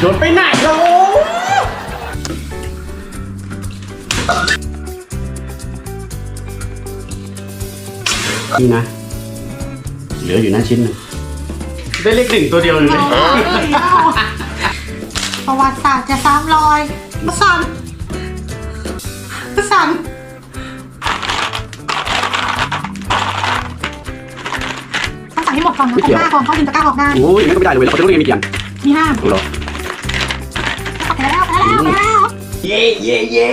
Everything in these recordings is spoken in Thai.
โดนไปไหนแล้วนี่นะ เหลืออยู่นะชิ้นหนึงได้เลขหนึ่งตัวเดียวเลยเอาเลยเอาประวัติศาสตร์จะซ้ำรอยสันสันต้องสั่งให้หมดก่อนนะตะกร้าก่อนเขาดึงตะกร้าออกได้โอ้ยอย่างนั้นก็ไม่ได้เลยเราจะรู้ยังไงมีกี่อันมีห้ามเอาเหรอไปแล้วไปแล้วไปแล้วเย่เย่เย่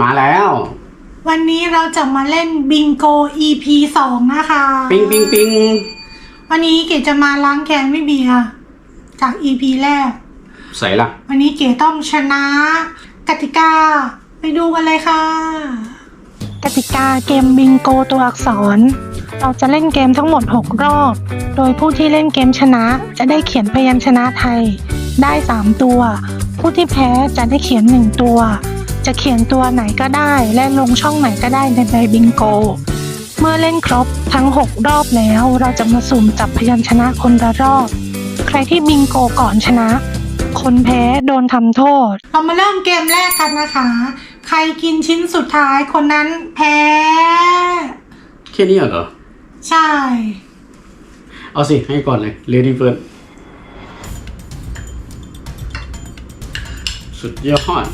มาแล้ว วันนี้เราจะมาเล่นบิงโก EP สองนะคะ ปิงปิงปิงวันนี้เก๋จะมาล้างแค้นไม่เบียร์จาก EP แรก ใส่ละวันนี้เก๋ต้องชนะ กติกา ไปดูกันเลยค่ะ กติกาเกมบิงโกตัวอักษร เราจะเล่นเกมทั้งหมด 6 รอบ โดยผู้ที่เล่นเกมชนะจะได้เขียนพยัญชนะไทย ได้ 3 ตัว ผู้ที่แพ้จะได้เขียน 1 ตัว จะเขียนตัวไหนก็ได้ และลงช่องไหนก็ได้ในใบบิงโก เมื่อเล่นครบทั้ง 6 รอบแล้วเราจะมาสุ่มจับพยัญชนะคนละรอบ ใครที่บิงโกก่อนชนะ คนแพ้โดนทำโทษ เรามาเริ่มเกมแรกกันนะคะ ใครกินชิ้นสุดท้ายคนนั้นแพ้ แค่นี้เหรอ ใช่ เอาสิ ให้ก่อนเลย Lady First สุุดยอด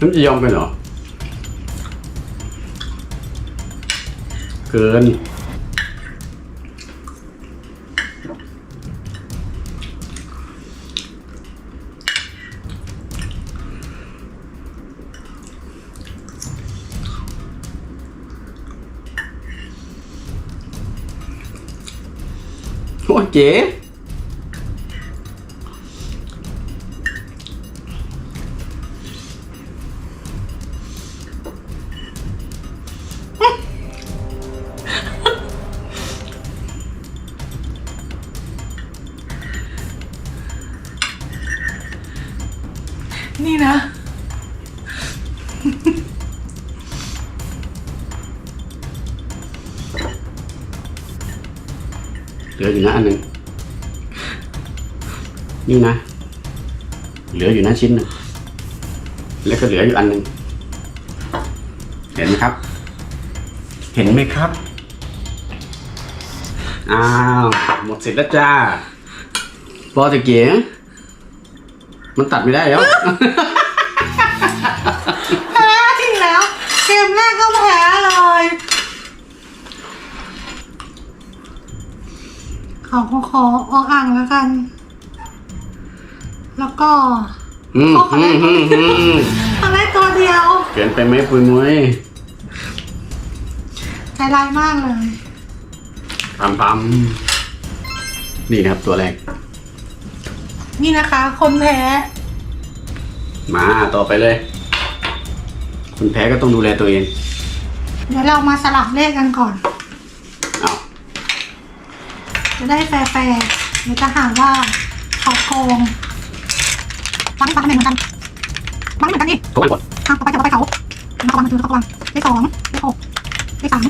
น้ำจะยอมกันเหรอ เกิน เจนี่นะ ลืออยู่นะอันหนึ่งนี่นะ เหลืออยู่นะชิ้นหนึ่งแล้วก็เหลืออยู่อันหนึ่งเห็นไหมครับ เห็นไหมครับ อ้าว หมดสิทธิ์แล้วจ้าพอจะเก๋มันตัดไม่ได้แล้วแพ้อีกแล้ว เกมแรกก็แพ้เลย เขาก็ขอออกอ่างแล้วกัน แล้วก็อืมอืมอืมอืมทำได้ตัวเดียวเกินไปไหมปุยมุ้ยใจร้ายมากเลย ปั๊มปั๊มนี่นะครับตัวแรก นี่นะคะ คนแพ้ มาต่อไปเลยคนแพ้ก็ต้องดูแลตัวเอง เดี๋ยวเรามาสลับเลขกันก่อนเอา จะได้แฟร์ๆเดี๋ยวจะหาว่าเขาโกงฟังฟังไมเหมือนกันฟังเหมือนกันดิโทษก่อนอะต่อไปจะต่อไปเขาเขาวางมาคือเขาวางเลขสองเลขหกเลขสาม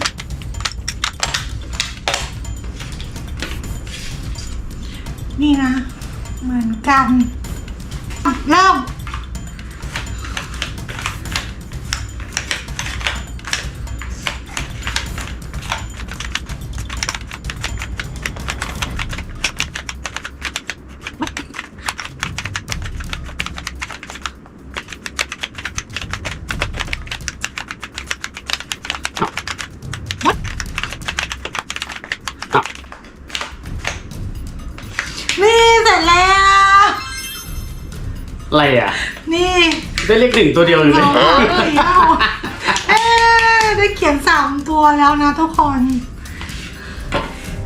นี่นะ เหมือนกัน เริ่ม เลขหนึ่งตัวเดียวเลยเอาเลยเอาเอ๊ะได้เขียนสามตัวแล้วนะทุกคน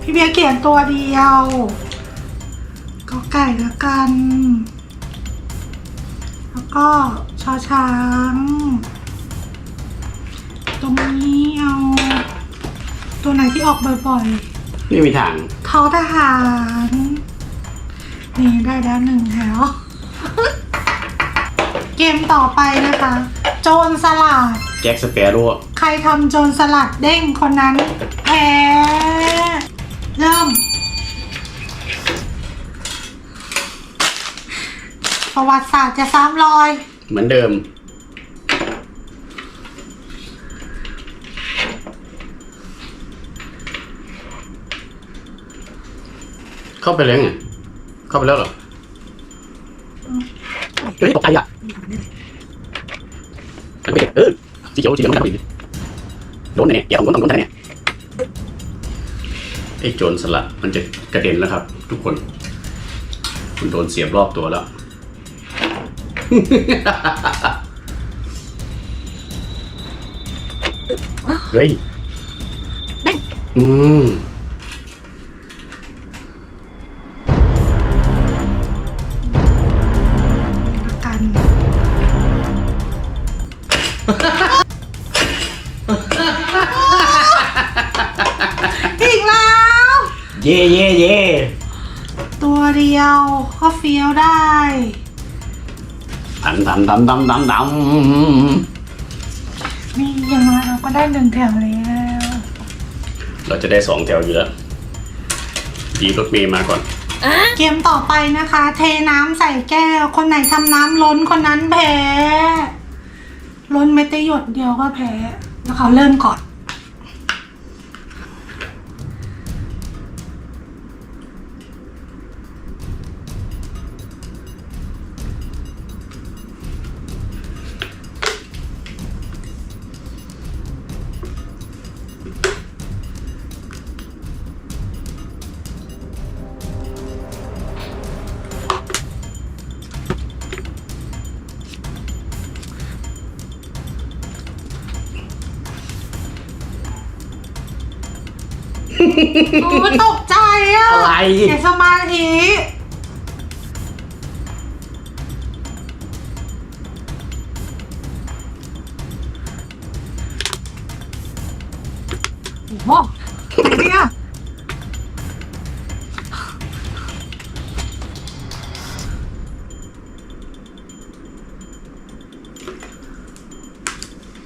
พี่เบียร์เขียนตัวเดียว ก็ไก่แล้วกัน แล้วก็ชอช้าง ตรงนี้เอา ตัวไหนที่ออกบ่อยๆไม่มีทางทอทหาร นี่ได้แล้วหนึ่งแถว เกมต่อไปนะคะ โจรสลัด แจ็คสเปโร่ใครทำโจรสลัดเด้งคนนั้นแพ้เริ่ม ประวัติศาสตร์จะซ้ำรอย เหมือนเดิม เข้าไปแล้วไงเข้าไปแล้วเหรอเฮ้ยตกใจอะมันไม่ เด็กเออสีเขียวสีเขียวต้องดับอีกโดนแน่อย่าของคนต้องโดนแน่ไอ้โจรสลัดมันจะกระเด็นแล้วครับ ทุกคน คุณโดนเสียบรอบตัวแล้ว เฮ้ย อืม เย่เย่เย่ตัวเดียวก็เฟี้ยวได้ ดำดำดำดำดำดนี่อยังน้อยเราก็ได้หนึ่งแถวแล้วำเราจะได้สองแถวอยู่แล้วดีรถเมย์มาก่อน เกมต่อไปนะคะ เทน้ำใส่แก้ว คนไหนทำน้ำล้นคนนั้นแพ้ ล้นไม่ได้หยดเดียวก็แพ้แล้วเขาเริ่มก่อน เสียสมาธิโอ้เนี่ย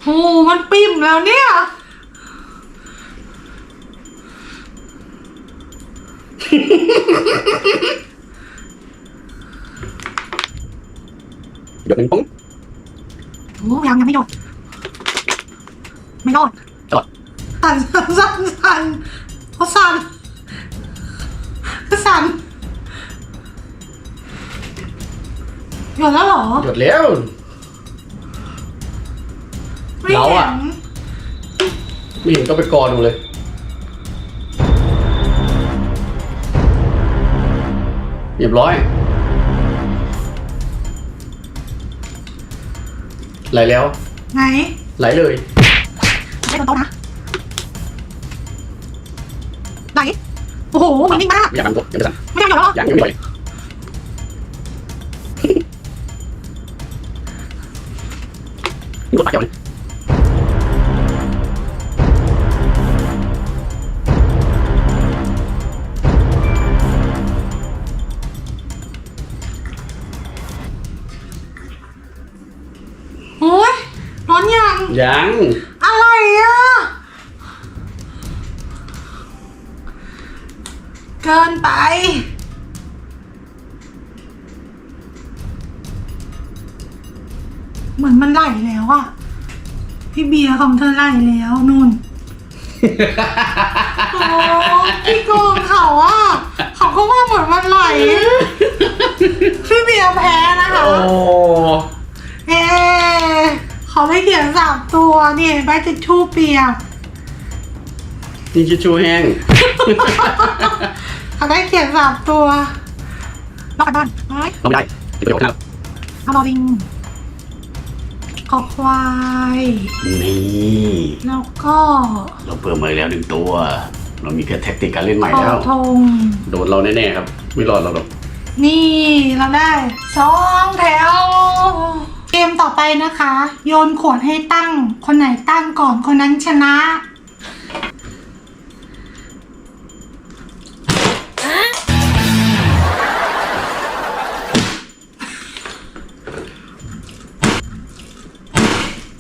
โอ้มันปิ่มแล้วเนี่ย เดี๋ยวหนึ่งป้องโอ้ยังยังไม่หยดไม่รอดจอดสั่นสั่นสั่นสั่นเขาสั่นเขาสั่นหยดแล้วเหรอ หยดแล้ว ไม่เราเห็อะ น ไม่เห็นก็ไปกอดูเลย เรียบร้อย ไหลแล้ว ไหนไหลเลย ไม่โดนโต๊ะนะไหนโอ้โหมันนิ่งมากไม่อยากทำตัวยังไม่สั่นไม่ได้หยดแล้วเหรอยังยังไม่ไหล ยังยังอะไรอะ เกินไป เหมือนมันไหลแล้วอะพี่เบียร์ของเธอไหลแล้วนุ่น โอ้พี่โกงเขาอะเขาก็ว่าเหมือนมันไหล พี่เบียร์แพ้นะคะโอ้เอ๊ เขาได้เขียนสามตัวนี่เห็นไหมทิชชู่เปียกนี่ชิชชูแห้ง เขาได้เขียนสามตัวรอกันบ้านเฮ้ยเราไม่ได้ที่ประโยชน์นะครับเอาบอลิงขอควาย นี่แล้วก็เราเพิ่มมาแล้วหนึ่งตัว เรามีแค่แท็กติกการเล่นใหม่ขอแล้วธงโดนเราแน่ๆครับ ไม่รอดเราหรอก นี่เราได้สองแถว เกมต่อไปนะคะ โยนขวดให้ตั้ง คนไหนตั้งก่อนคนนั้นชนะ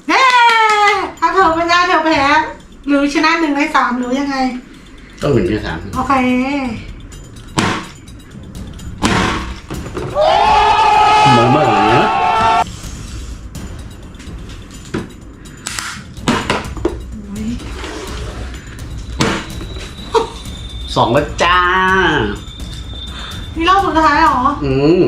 เฮ้ถ้าเธอเป็นได้เธอแพ้หรือชนะหนึ่งในสามหรือยังไง ก็หนึ่งในสามโอเคมืนเมื่อไหร่ องแล้วจ้า นี่รอบสุดท้ายเหรอ อืม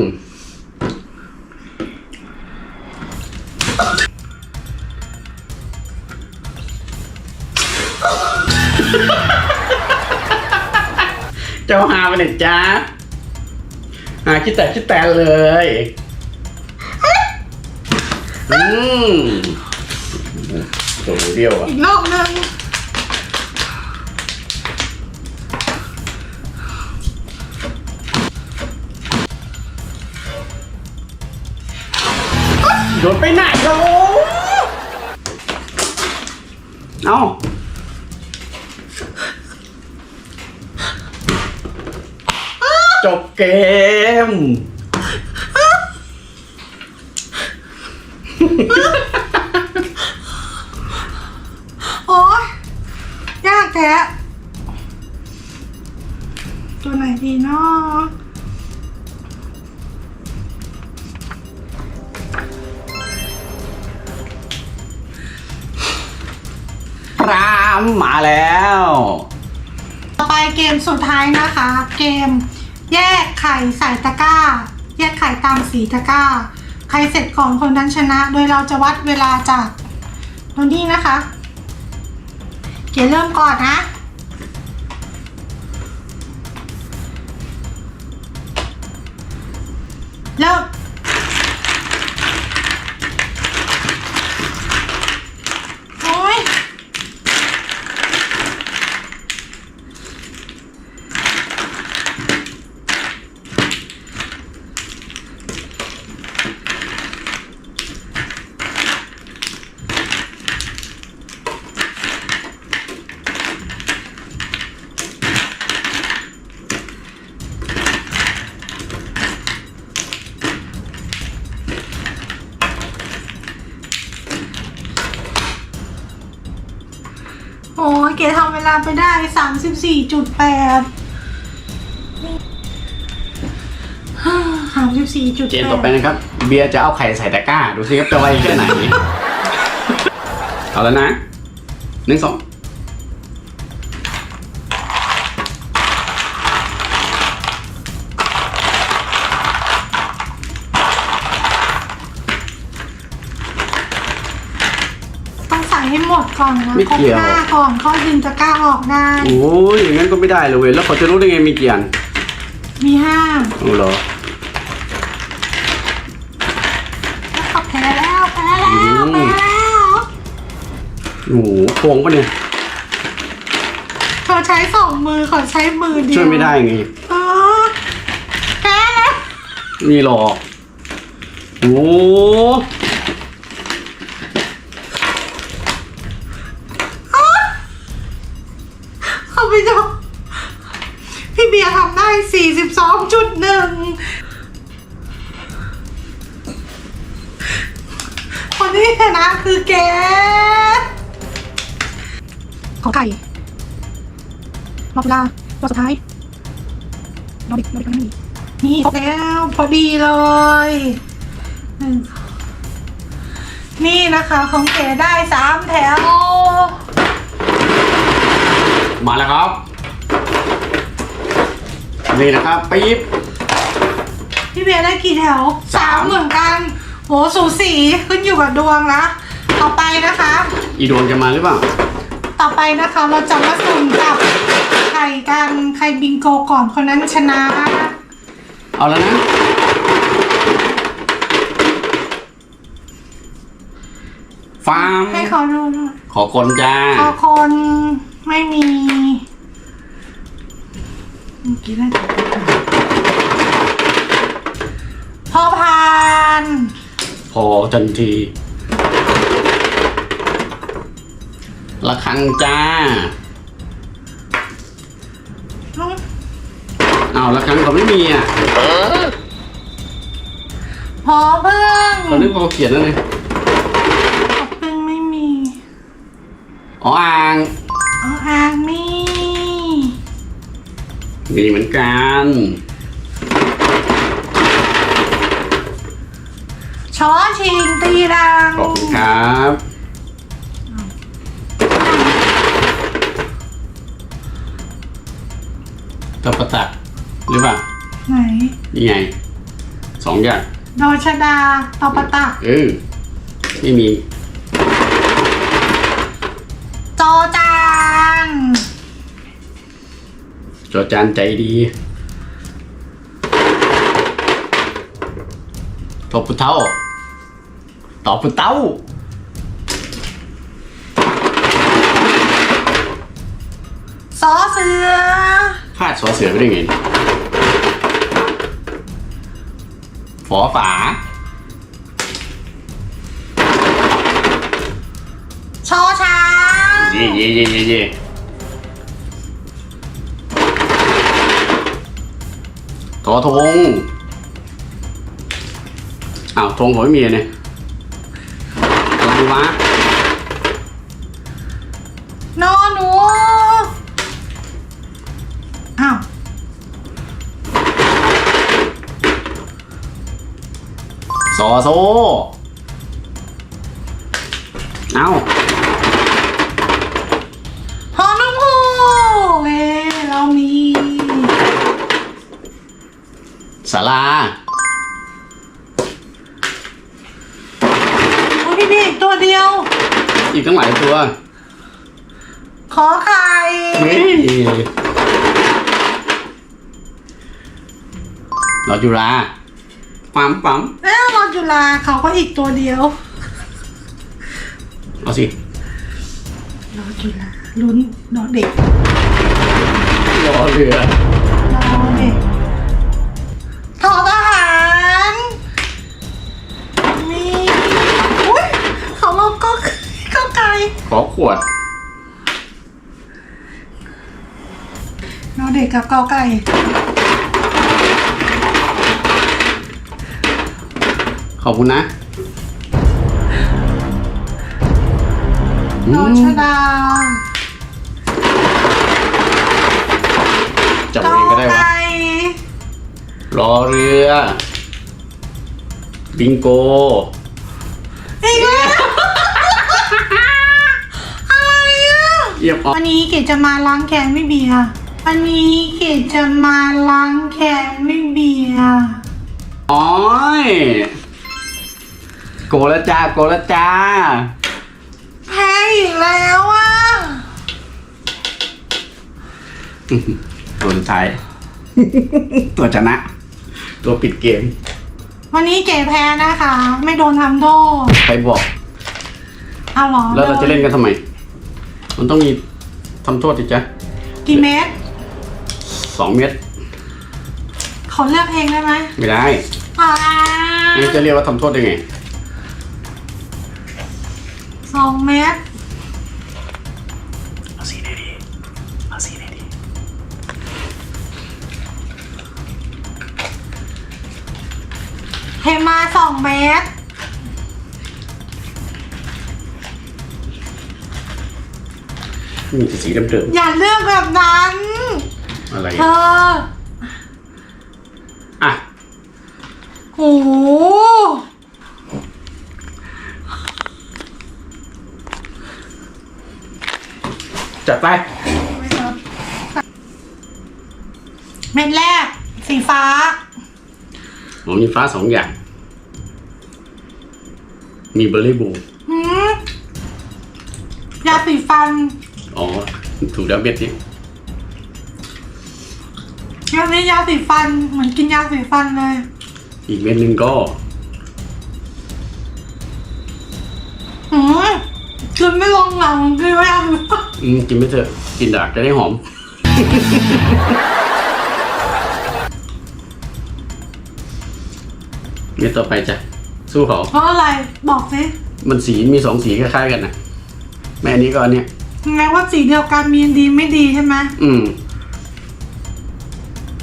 เจ้าหาไปไหนจ้าหาคิดแต่คิดแต่เลย อืมโถเดียวอะ อีกรอบหนึ่ง โดนไปไหนโอ้เอ้าจบเกม โอ้ยยากแท้ตัวไหนดีเนาะ ครามมาแล้ว ต่อไปเกมสุดท้ายนะคะ เกม แยกไข่ใส่ตะกร้า แยกไข่ตามสีตะกร้า ใครเสร็จก่อนคนนั้นชนะ โดยเราจะวัดเวลาจากตรงนี้นะคะ เกมเริ่มก่อนนะ ไปได้สามสิบสี่จุดแปดสามสิบสี่จุดเกมต่อไปนะครับ เบียร์จะเอาไข่ใส่ตะกร้า ดูสิครับจะไวแค่ไหน เอาแล้วนะหนึ่งสองต้อง ไม่ครบเกี่ยวห้าก่อนเข้าดึงตะกร้าออกได้ โอ้ยอย่างนั้นก็ไม่ได้เลยเว้ยแล้วเขาจะรู้ได้ไงมีกี่อันมีห้าโอ้เหรอแล้วก็แพ้แล้วแพ้แล้วอืมแพ้แล้วโอ้โหโกงปะเนี่ยเธอใช้สองมือขอใช้มือเดียวช่วยไม่ได้ไงเออแพ้แล้วนี่หรอกโอ้เข รอบเวลารอบสุดท้ายรอบอีกรอบอีกไม่มีนี่ครบแล้วพอดีเลยหนึ่งนี่นะคะของเก๋ได้สามแถว มาแล้วครับ นี่นะครับปี๊บ พี่เบียร์ได้กี่แถวสามเหมือนกัน โหสูสีขึ้นอยู่กับดวงนะ ต่อไปนะคะ อีโดนจะมาหรือเปล่า ต่อไปนะคะเราจะมาสุ่มกับ ใครกันใครบิงโกก่อนคนนั้นชนะ เอาแล้วนะ ฟาร์มให้เขาดูหน่อยขอคนจ้าขอคนไม่มีเมื่อกี้ได้แต่พอพานพอจันทีละครังจ้า อืม เอาละครังเขาไม่มีอะพอเพิ่งเขานึกว่าเขาเขียนแล้วไงพอเพิ่งไม่มีอ๋ออ่างอ๋ออ่างมีมีเหมือนกันช้อชิงตีรังขอบคุณครับตบประตัก หรือเปล่า ไหน นี่ไง สองอย่างดอชดาตอปะตะ เออ ไม่มี จอจานจอจานใจดีตบปุเท้าตอบปุเต้าซอเสือพลาดสอเสือไปได้ไงเนี่ย อฝา ชอช้างเย่เย่เย่เย่เย่ทอทงอ้าวธงหอยเมียเนี่ยอะไรวะ อโซเอ้าฮอนุ่งหูเอ้เรามีสาราโอ้ยพี่นี่อีกตัวเดียว อีกตั้งหลายตัวขอไข่เฮ้ยรอจุฬา ปั๊มปั๊มเอ้รอจุฬาเขาก็อีกตัวเดียวเอาสิรอจุฬาลุ้นรอเด็กรอเรือรอเด็กทอทหารนี่อุ้ยเขาเราก็ก็ไกลขอขวดรอเด็กกับกอไก่ ขอบคุณนะรอชดาจับเองก็ได้วะไก่รอเรือ บิงโกอีกแล้วอะไรอะเยียบออกวันนี้เกดจะมาล้างแค้นไม่เบียร์วันนี้เกดจะมาล้างแค้นไม่เบียร์โอ้ย โกละจ้าโกละจ้า แพ้อีกแล้วอะ ตัวสุดท้าย ตัวชนะ ตัวปิดเกม วันนี้เกดแพ้นะคะ ไม่โดนทำโทษใครบอก เอาเหรอแล้วเราจะเล่นกันทำไม มันต้องมีทำโทษดิจ๊ะกี่เมตรสองเม็ดขอเลือกเองได้ไหมไม่ได้อ่างั้นจะเรียกว่าทำโทษได้ไงส องเมตรเอาสีไหนดีเอาสีไหนดีเทมาสองเมตรมีแต่สีเดิมอย่าเลือกแบบนั้น ๆอะไรเธออะโอ้โห จัด ไป เม็ดแรก สีฟ้า ผมมีฟ้าสองอย่าง มีเบอร์รี่บูหืมยาสีฟัน อ๋อ ถูกแล้วเม็ดนี้ยานี้ยาสีฟัน เหมือนกินยาสีฟันเลย อีกเม็ดหนึ่งก็ หืม กินไม่ลงหลังกินไม่ลงอืมกินไม่เถอะกินดากจะได้หอมเม็ดต่อไปจ้ะ สู้เขา เพราะอะไรบอกสิมันสีมีสองสีคล้ายๆกันนะแม่อันนี้ก็อันเนี้ยยังไงว่าสีเดียวกันมีดีไม่ดีใช่ไหมอืม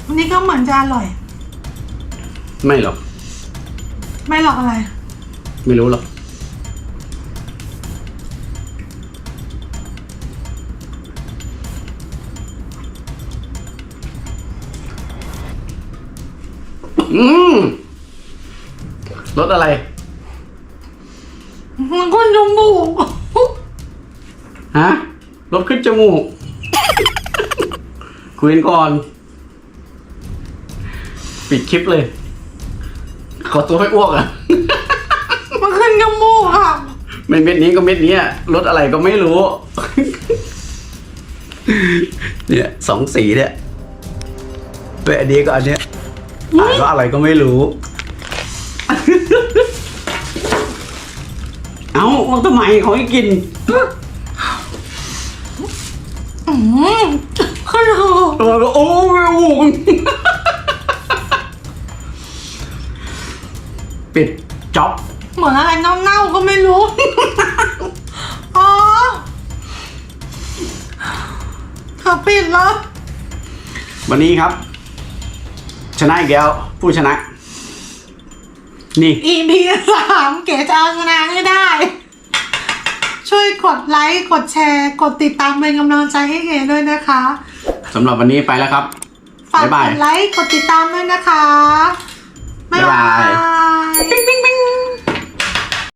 อันนี้ก็เหมือนจะอร่อย ไม่หรอก ไม่หรอกอะไร ไม่รู้หรอก อืมรสอะไร มันก็จมูกฮะรสขึ้นจมูก คุยกันก่อน ปิดคลิปเลย ขอตัวไปอ้วกอะ มันขึ้นจมูกค่ะไม่เม็ดนี้ก็เม็ดนี้อะรสอะไรก็ไม่รู้ เนี่ยสองสีเนี่ยเป็นอันนี้ก็อันเนี้ย อ่านว่าอะไรก็ไม่รู้ เอาเอาทำไมเขาให้กิน อืมขึ้นหูเออโอ้ยโอ้ยปิดจ็อบเหมือนอะไรเน่าๆก็ไม่รู้ อ๋อเขาปิดแล้ว วันนี้ครับ ชนะอีกแล้ว ผู้ชนะ นี่ EP สามเก๋จะเอาชนะให้ได้ ช่วยกดไลค์กดแชร์ กดติดตามเป็นกำลังใจให้เก๋ด้วยนะคะสำหรับวันนี้ไปแล้วครับ ฝากบ๊ายบายกดไลค์กดติดตามด้วยนะคะ บ๊ายบาย ปิ๊งปิ๊งปิ๊ง